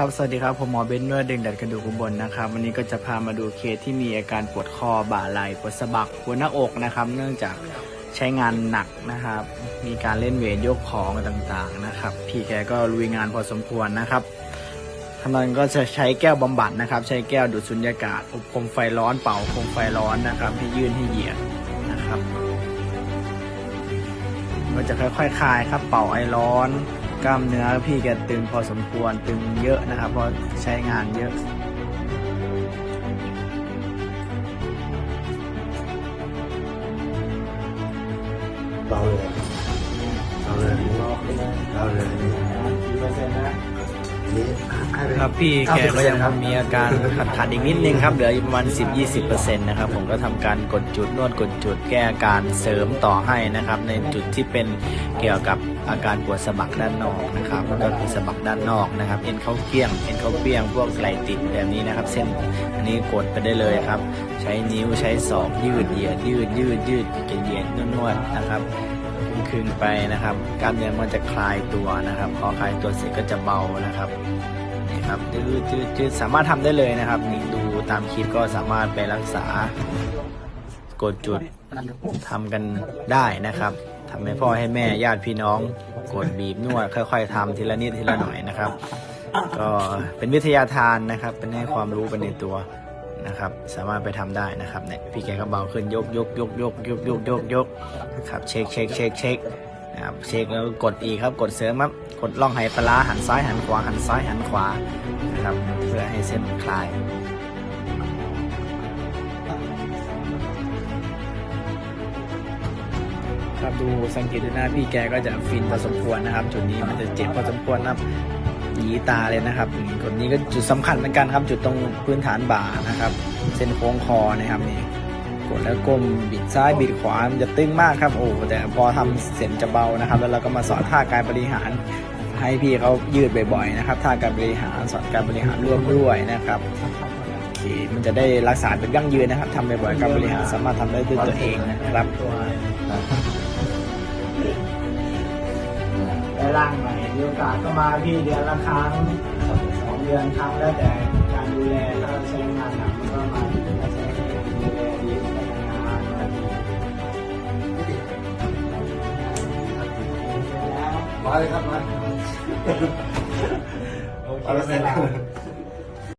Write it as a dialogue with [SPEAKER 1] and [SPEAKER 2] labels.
[SPEAKER 1] ครับ สวัสดีครับ ผมหมอเบนนวดดึงดัดกระดูกอุบลนะครับ วันนี้ก็จะพามาดูเคสที่มีอาการปวดคอบ่าไหล่ปวดสะบักปวดหน้าอกนะครับ เนื่องจากใช้งานหนักนะครับ มีการเล่นเวทยกของต่างๆนะครับ พี่แกก็ลุยงานพอสมควรนะครับทำนั้นก็จะใช้แก้วบำบัดนะครับ ใช้แก้วดูดสุญญากาศอบคมไฟร้อนเป่าคมไฟร้อนนะครับ ให้ยื่นให้เหยียดนะครับ ก็จะค่อยๆคลายครับ เป่าไอร้อน กล้ามเนื้อพี่แกตึงพอสมควรตึงเยอะนะครับ เพราะใช้งานเยอะ
[SPEAKER 2] เบาเลยเบาเลยเบาเลยนี่ให้ไป
[SPEAKER 1] ครับพี่แกก็ยังมีอาการขัดขัดๆอีกนิดนึงครับเหลืออีกประมาณ10-20%นะครับผมก็ทำการกดจุดนวดกดจุดแก้อาการเสริมต่อให้นะครับ ในจุดที่เป็นเกี่ยวกับอาการปวดสะบักด้านนอกนะครับก็คือสะบักด้านนอกนะครับเอ็นเข้าเกี้ยงเอ็นเข้าเปี้ยงพวกไหลติดแบบนี้นะครับ เส้นอันนี้กดไปได้เลยครับ ใช้นิ้วใช้ศอกยืดเหยียดยืดยืดยืดจะเหยียดนวดๆนะครับคึงๆไปนะครับกล้ามเนื้อมันจะคลายตัวนะครับ พอคลายตัวเสร็จก็จะเบานะครับนี่ครับจืดจืดจืดสามารถทำได้เลยนะครับนี่ดูตามคลิปก็สามารถไปรักษากดจุดทำกันได้นะครับทำให้พ่อให้แม่ญาติพี่น้อง กดบีบนวดค่อย ๆทำทีละนิดทีละหน่อยนะครับ ก็เป็นวิทยาทานนะครับ เป็นให้ความรู้เป็นในตัว นะครับ สามารถไปทำได้นะครับเนี่ยพี่แกก็เบาขึ้นยกยกยกยกยกยกยกยกนะครับเช็คเช็คเช็คเช็คนะครับเช็คแล้วกดอีกครับกดเสริมครับกดล่องไหปลาร้าหันซ้ายหันขวาหันซ้ายหันขวานะครับเพื่อให้เส้นคลายครับดูสังเกตดูหน้าพี่แกก็จะฟินพอสมควรนะครับจุดนี้มันจะเจ็บพอสมควรนะครับ หยีตาเลยนะครับจุดนี้ก็จุดสำคัญเหมือนกันครับ จุดตรงพื้นฐานบ่านะครับ เส้นโค้งคอนะครับนี่กดแล้วก้มบิดซ้ายบิดขวามจะตึงมากครับโอ้แต่พอทำเสร็จจะเบานะครับ แล้วเราก็มาสอนท่าการบริหาร ให้พี่เขายืดบ่อยๆนะครับท่าการบริหารสอนการบริหารร่วมด้วยนะครับโอเคมันจะได้รักษาเป็นยั่งยืนนะครับทำบ่อยๆการบริหารสามารถทำได้ด้วยตัวเองนะครับ ร่างใหม่มีโอกาสก็มาพี่เดือนละครั้งสองเดือนครั้งแล้วแต่การดูแลถ้าใช้งานหนักมันก็มาถ้าใช้ดูแลดีใช้งานก็ดี
[SPEAKER 2] มาเลยครับมา
[SPEAKER 1] โอเค
[SPEAKER 2] เอาละ
[SPEAKER 1] เสร็จแล้
[SPEAKER 2] ว